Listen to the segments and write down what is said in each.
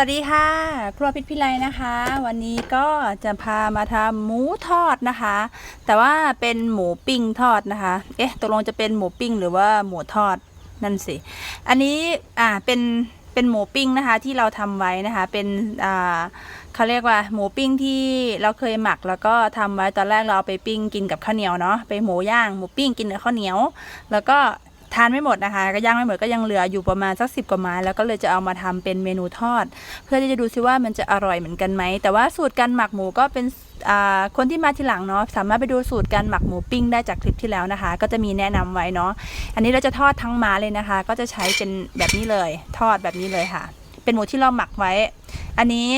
วัสดีค่ะ ครัวพิษพิไลนะคะ วันนี้ก็จะพามาทำหมูทอดนะคะ แต่ว่าเป็นหมูปิ้งทอดนะคะ เอ๊ะตกลงจะเป็นหมูปิ้งหรือว่าหมูทอดนั่นสิ อันนี้อ่าเป็นเป็นหมูปิ้งนะคะที่เราทำไว้นะคะ เป็นอ่าเขาเรียกว่าหมูปิ้งที่เราเคยหมักแล้วก็ทำไว้ตอนแรกเราเอาไปปิ้งกินกับข้าวเหนียวเนาะไปหมูย่างหมูปิ้งกินกับข้าวเหนียว แล้วก็ ทานไม่หมดนะคะ ก็ย่างไม่หมดก็ยังเหลืออยู่ประมาณสักสิบกว่าไม้แล้วก็เลยจะเอามาทำเป็นเมนูทอด เพื่อที่จะดูซิว่ามันจะอร่อยเหมือนกันไหมแต่ว่าสูตรการหมักหมูก็เป็นคนที่มาทีหลังเนาะสามารถไปดูสูตรการหมักหมูปิ้งได้จากคลิปที่แล้วนะคะ ก็จะมีแนะนำไว้เนาะอันนี้เราจะทอดทั้งม้าเลยนะคะ ก็จะใช้เป็นแบบนี้เลย ทอดแบบนี้เลยค่ะ เป็นหมูที่เราหมักไว้ อันนี้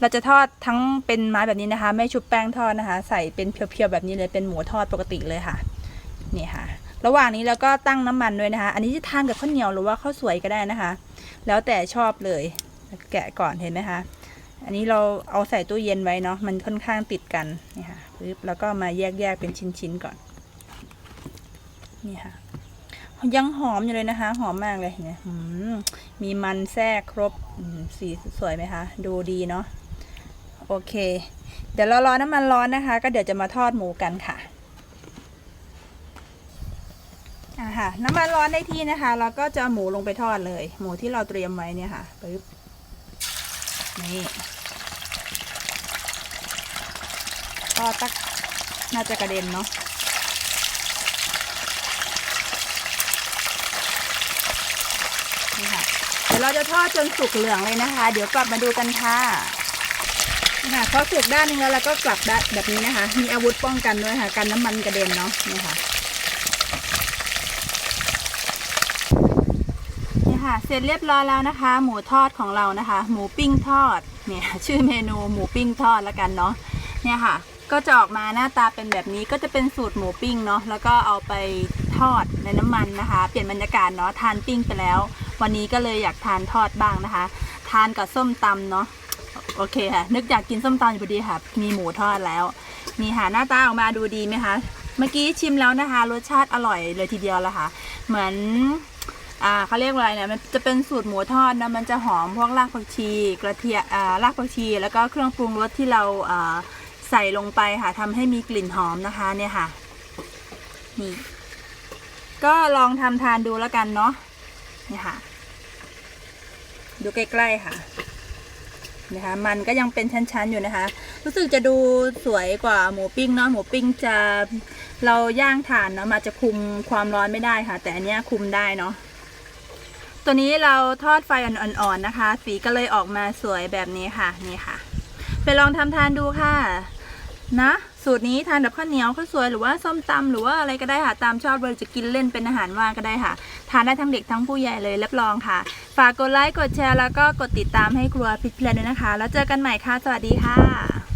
เราจะทอดทั้งเป็นไม้แบบนี้นะคะ ไม่ชุบแป้งทอดนะคะ ใส่เป็นเพียวๆแบบนี้เลยเป็นหมูทอดปกติเลยค่ะ นี่ค่ะ ระหว่างนี้เราก็ตั้งน้ำมันด้วยนะคะ อันนี้จะทานกับข้าวเหนียวหรือว่าข้าวสวยก็ได้นะคะ แล้วแต่ชอบเลย แกะก่อนเห็นไหมคะ อันนี้เราเอาใส่ตู้เย็นไว้เนาะ มันค่อนข้างติดกันนี่ค่ะปึ๊บแล้วก็มาแยกๆเป็นชิ้นๆก่อน นี่ค่ะ ยังหอมอยู่เลยนะคะ หอมมากเลยเนี่ยมมีมันแทรกครบสีสวยไหมคะ ดูดีเนาะ โอเค เดี๋ยวเรารอน้ำมันร้อนนะคะ ก็เดี๋ยวจะมาทอดหมูกันค่ะ อ่าค่ะน้ำมันร้อนได้ที่นะคะ เราก็จะหมูลงไปทอดเลย หมูที่เราเตรียมไว้เนี่ยค่ะปึ๊บนี่ก็ตักน่าจะกระเด็นเนาะนี่ค่ะเดี๋ยวเราจะทอดจนสุกเหลืองเลยนะคะ เดี๋ยวกลับมาดูกันค่ะนี่ค่ะพอสุกด้านนึงแล้วเราก็กลับด้านแบบนี้นะคะ มีอาวุธป้องกันด้วยค่ะ กันน้ำมันกระเด็นเนาะนี่ค่ะ นี่ค่ะ เสร็จเรียบร้อยแล้วนะคะ หมูทอดของเรานะคะ หมูปิ้งทอดเนี่ยชื่อเมนูหมูปิ้งทอดแล้วกันเนาะเนี่ยค่ะ ก็จะออกมาหน้าตาเป็นแบบนี้ก็จะเป็นสูตรหมูปิ้งเนาะแล้วก็เอาไปทอดในน้ำมันนะคะ เปลี่ยนบรรยากาศเนาะทานปิ้งไปแล้ว วันนี้ก็เลยอยากทานทอดบ้างนะคะ ทานกับส้มตำเนาะโอเคค่ะ นึกอยากกินส้มตำอยู่พอดีค่ะ มีหมูทอดแล้วนี่ค่ะหน้าตาออกมาดูดีไหมคะ เมื่อกี้ชิมแล้วนะคะ รสชาติอร่อยเลยทีเดียวละค่ะ เหมือน อ่าเขาเรียกว่าอะไรเนะมันจะเป็นสูตรหมูทอดนะมันจะหอมพวกรากผักชี กระเทียมอ่ารากผักชี แล้วก็เครื่องปรุงรสที่เราอ่าใส่ลงไปค่ะทำให้มีกลิ่นหอมนะคะเนี่ยค่ะนี่ก็ลองทำทานดูแล้วกันเนาะเนี่ยค่ะ ดูใกล้ๆค่ะนะคะมันก็ยังเป็นชั้นๆอยู่นะคะ รู้สึกจะดูสวยกว่าหมูปิ้งเนาะหมูปิ้งจะเราย่างถ่านเนาะมันจะคุมความร้อนไม่ได้ค่ะ แต่อันเนี้ยคุมได้เนาะ ตัวนี้เราทอดไฟอ่อนๆนะคะ สีก็เลยออกมาสวยแบบนี้ค่ะนี่ค่ะ ไปลองทำทานดูค่ะนะสูตรนี้ทานกับข้าวเหนียวข้าวสวยหรือว่าส้มตำหรือว่าอะไรก็ได้ค่ะตามชอบเลยจะกินเล่นเป็นอาหารว่างก็ได้ค่ะ ทานได้ทั้งเด็กทั้งผู้ใหญ่เลยรับรองค่ะ ฝากกดไลค์กดแชร์แล้วก็กดติดตามให้ครัวพิษเพลินด้วยนะคะ แล้วเจอกันใหม่ค่ะ สวัสดีค่ะ